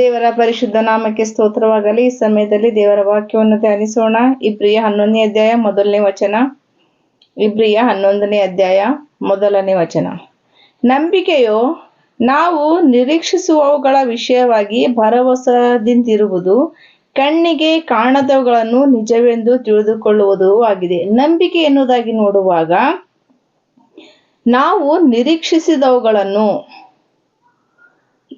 ದೇವರ ಪರಿಶುದ್ಧ ನಾಮಕ್ಕೆ ಸ್ತೋತ್ರವಾಗಲಿ. ಈ ಸಮಯದಲ್ಲಿ ದೇವರ ವಾಕ್ಯವನ್ನು ಧ್ಯಾನಿಸೋಣ. ಇಬ್ರಿಯ ಹನ್ನೊಂದನೇ ಅಧ್ಯಾಯ, ಮೊದಲನೇ ವಚನ. ಇಬ್ರಿಯ ಹನ್ನೊಂದನೇ ಅಧ್ಯಾಯ, ಮೊದಲನೇ ವಚನ. ನಂಬಿಕೆಯು ನಾವು ನಿರೀಕ್ಷಿಸುವವುಗಳ ವಿಷಯವಾಗಿ ಭರವಸದಿಂದಿರುವುದು, ಕಣ್ಣಿಗೆ ಕಾಣದವುಗಳನ್ನು ನಿಜವೆಂದು ತಿಳಿದುಕೊಳ್ಳುವುದು ಆಗಿದೆ. ನಂಬಿಕೆ ಎನ್ನುವುದಾಗಿ ನೋಡುವಾಗ ನಾವು ನಿರೀಕ್ಷಿಸಿದವುಗಳನ್ನು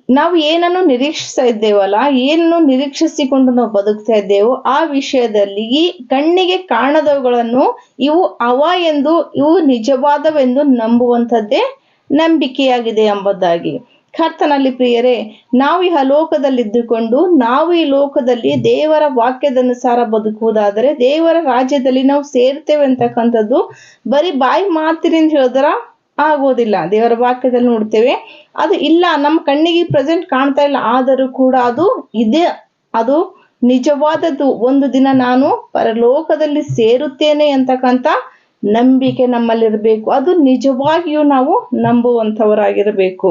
ನಾವು ಏನನ್ನು ನಿರೀಕ್ಷಿಸ್ತಾ ಇದ್ದೇವಲ್ಲ, ಏನನ್ನು ನಿರೀಕ್ಷಿಸಿಕೊಂಡು ನಾವು ಬದುಕ್ತಾ ಇದ್ದೇವೋ ಆ ವಿಷಯದಲ್ಲಿ ಈ ಕಣ್ಣಿಗೆ ಕಾಣದವುಗಳನ್ನು ಇವು ಅವ ಎಂದು, ಇವು ನಿಜವಾದವೆಂದು ನಂಬುವಂಥದ್ದೇ ನಂಬಿಕೆಯಾಗಿದೆ ಎಂಬುದಾಗಿ. ಕರ್ತನಲ್ಲಿ ಪ್ರಿಯರೇ, ನಾವು ಈ ಲೋಕದಲ್ಲಿದ್ದುಕೊಂಡು, ನಾವು ಈ ಲೋಕದಲ್ಲಿ ದೇವರ ವಾಕ್ಯದನುಸಾರ ಬದುಕುವುದಾದರೆ, ದೇವರ ರಾಜ್ಯದಲ್ಲಿ ನಾವು ಸೇರ್ತೇವೆ ಅಂತಕ್ಕಂಥದ್ದು ಬರೀ ಬಾಯಿ ಮಾತಿನಿಂದ ಹೇಳಿದ್ರ? ಆಗೋದಿಲ್ಲ ದೇವರ ವಾಕ್ಯದಲ್ಲಿ ನೋಡ್ತೇವೆ, ಅದು ಇಲ್ಲ, ನಮ್ಮ ಕಣ್ಣಿಗೆ ಪ್ರೆಸೆಂಟ್ ಕಾಣ್ತಾ ಇಲ್ಲ, ಆದರೂ ಕೂಡ ಅದು ಇದೆ, ಅದು ನಿಜವಾದದ್ದು. ಒಂದು ದಿನ ನಾನು ಪರಲೋಕದಲ್ಲಿ ಸೇರುತ್ತೇನೆ ಅಂತಕ್ಕಂಥ ನಂಬಿಕೆ ನಮ್ಮಲ್ಲಿರಬೇಕು. ಅದು ನಿಜವಾಗಿಯೂ ನಾವು ನಂಬುವಂಥವರಾಗಿರಬೇಕು.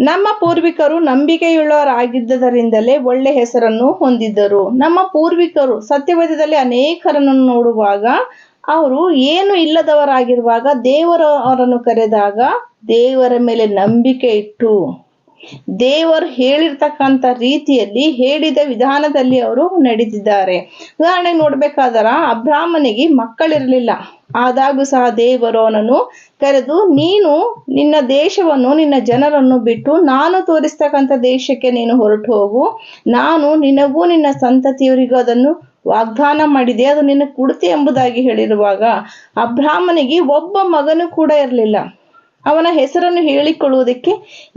ನಮ್ಮ ಪೂರ್ವಿಕರು ನಂಬಿಕೆಯುಳ್ಳವರಾಗಿದ್ದರಿಂದಲೇ ಒಳ್ಳೆ ಹೆಸರನ್ನು ಹೊಂದಿದ್ದರು. ನಮ್ಮ ಪೂರ್ವಿಕರು ಸತ್ಯವೇದದಲ್ಲಿ ಅನೇಕರನ್ನು ನೋಡುವಾಗ ಅವರು ಏನು ಇಲ್ಲದವರಾಗಿರುವಾಗ ದೇವರು ಅವರನ್ನು ಕರೆದಾಗ ದೇವರ ಮೇಲೆ ನಂಬಿಕೆ ಇಟ್ಟು, ದೇವರು ಹೇಳಿರ್ತಕ್ಕಂಥ ರೀತಿಯಲ್ಲಿ ಹೇಳಿದ ವಿಧಾನದಲ್ಲಿ ಅವರು ನಡೆದಿದ್ದಾರೆ. ಉದಾಹರಣೆ ನೋಡ್ಬೇಕಾದರ, ಅಬ್ರಾಹ್ಮನಿಗೆ ಮಕ್ಕಳಿರಲಿಲ್ಲ. ಆದಾಗೂ ಸಹ ದೇವರು ಅವನನ್ನು ಕರೆದು, ನೀನು ನಿನ್ನ ದೇಶವನ್ನು, ನಿನ್ನ ಜನರನ್ನು ಬಿಟ್ಟು ನಾನು ತೋರಿಸ್ತಕ್ಕಂಥ ದೇಶಕ್ಕೆ ನೀನು ಹೊರಟು ಹೋಗು. ನಾನು ನಿನಗೂ ನಿನ್ನ ಸಂತತಿಯವರಿಗೂ ಅದನ್ನು ವಾಗ್ದಾನ ಮಾಡಿದೆ, ಅದು ನಿನ್ನ ಕುಡತಿ ಎಂಬುದಾಗಿ ಹೇಳಿರುವಾಗ ಅಬ್ರಾಹ್ಮನಿಗೆ ಒಬ್ಬ ಮಗನು ಕೂಡ ಇರಲಿಲ್ಲ. ಅವನ ಹೆಸರನ್ನು ಹೇಳಿಕೊಳ್ಳುವುದಕ್ಕೆ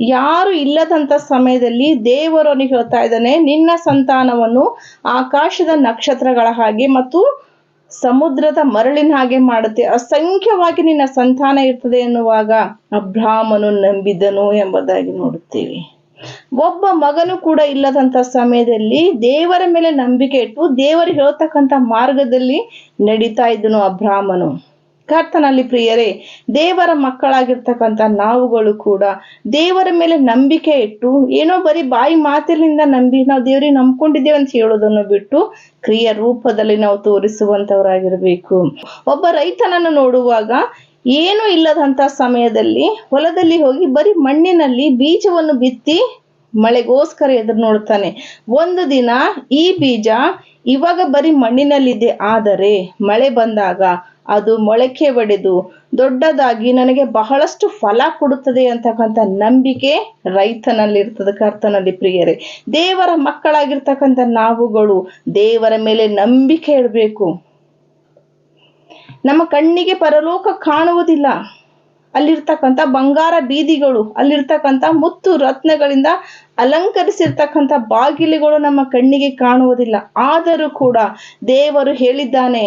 ಯಾರು ಇಲ್ಲದಂತ ಸಮಯದಲ್ಲಿ ದೇವರು ಅವನಿಗೆ ಹೇಳ್ತಾ ಇದ್ದಾನೆ, ನಿನ್ನ ಸಂತಾನವನ್ನು ಆಕಾಶದ ನಕ್ಷತ್ರಗಳ ಹಾಗೆ ಮತ್ತು ಸಮುದ್ರದ ಮರಳಿನ ಹಾಗೆ ಮಾಡುತ್ತೆ. ಅಸಂಖ್ಯವಾಗಿ ನಿನ್ನ ಸಂತಾನ ಇರ್ತದೆ ಎನ್ನುವಾಗ ಅಬ್ರಾಹ್ಮನು ನಂಬಿದನು ಎಂಬುದಾಗಿ ನೋಡುತ್ತೇವೆ. ಒಬ್ಬ ಮಗನು ಕೂಡ ಇಲ್ಲದಂತ ಸಮಯದಲ್ಲಿ ದೇವರ ಮೇಲೆ ನಂಬಿಕೆ ಇಟ್ಟು ದೇವರು ಹೇಳ್ತಕ್ಕಂಥ ಮಾರ್ಗದಲ್ಲಿ ನಡೀತಾ ಇದ್ದನು ಅಬ್ರಾಹ್ಮನು ಕರ್ತನಲ್ಲಿ ಪ್ರಿಯರೇ, ದೇವರ ಮಕ್ಕಳಾಗಿರ್ತಕ್ಕಂಥ ನಾವುಗಳು ಕೂಡ ದೇವರ ಮೇಲೆ ನಂಬಿಕೆ ಇಟ್ಟು ಏನೋ ಬರೀ ಬಾಯಿ ಮಾತಿನಿಂದ ನಂಬಿ ನಾವು ದೇವರಿಗೆ ನಂಬ್ಕೊಂಡಿದ್ದೇವೆ ಅಂತ ಹೇಳೋದನ್ನು ಬಿಟ್ಟು ಕ್ರಿಯೆ ರೂಪದಲ್ಲಿ ನಾವು ತೋರಿಸುವಂತವರಾಗಿರ್ಬೇಕು. ಒಬ್ಬ ರೈತನನ್ನು ನೋಡುವಾಗ ಏನು ಇಲ್ಲದಂತ ಸಮಯದಲ್ಲಿ ಹೊಲದಲ್ಲಿ ಹೋಗಿ ಬರೀ ಮಣ್ಣಿನಲ್ಲಿ ಬೀಜವನ್ನು ಬಿತ್ತಿ ಮಳೆಗೋಸ್ಕರ ಎದುರು ನೋಡ್ತಾನೆ. ಒಂದು ದಿನ ಈ ಬೀಜ ಇವಾಗ ಬರೀ ಮಣ್ಣಿನಲ್ಲಿದೆ. ಆದರೆ ಮಳೆ ಬಂದಾಗ ಅದು ಮೊಳಕೆ ಒಡೆದು ದೊಡ್ಡದಾಗಿ ನನಗೆ ಬಹಳಷ್ಟು ಫಲ ಕೊಡುತ್ತದೆ ಅಂತಕ್ಕಂಥ ನಂಬಿಕೆ ರೈತನಲ್ಲಿ ಇರ್ತದೆ ಕರ್ತನಲ್ಲಿ ಪ್ರಿಯರೇ. ದೇವರ ಮಕ್ಕಳಾಗಿರ್ತಕ್ಕಂಥ ನಾವುಗಳು ದೇವರ ಮೇಲೆ ನಂಬಿಕೆ ಇಡಬೇಕು. ನಮ್ಮ ಕಣ್ಣಿಗೆ ಪರಲೋಕ ಕಾಣುವುದಿಲ್ಲ. ಅಲ್ಲಿರ್ತಕ್ಕಂಥ ಬಂಗಾರ ಬೀದಿಗಳು, ಅಲ್ಲಿರ್ತಕ್ಕಂಥ ಮುತ್ತು ರತ್ನಗಳಿಂದ ಅಲಂಕರಿಸಿರ್ತಕ್ಕಂಥ ಬಾಗಿಲುಗಳು ನಮ್ಮ ಕಣ್ಣಿಗೆ ಕಾಣುವುದಿಲ್ಲ. ಆದರೂ ಕೂಡ ದೇವರು ಹೇಳಿದ್ದಾನೆ,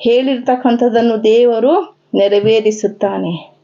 ಹೇಳಿರ್ತಕ್ಕಂಥದ್ದನ್ನು ದೇವರು ನೆರವೇರಿಸುತ್ತಾನೆ.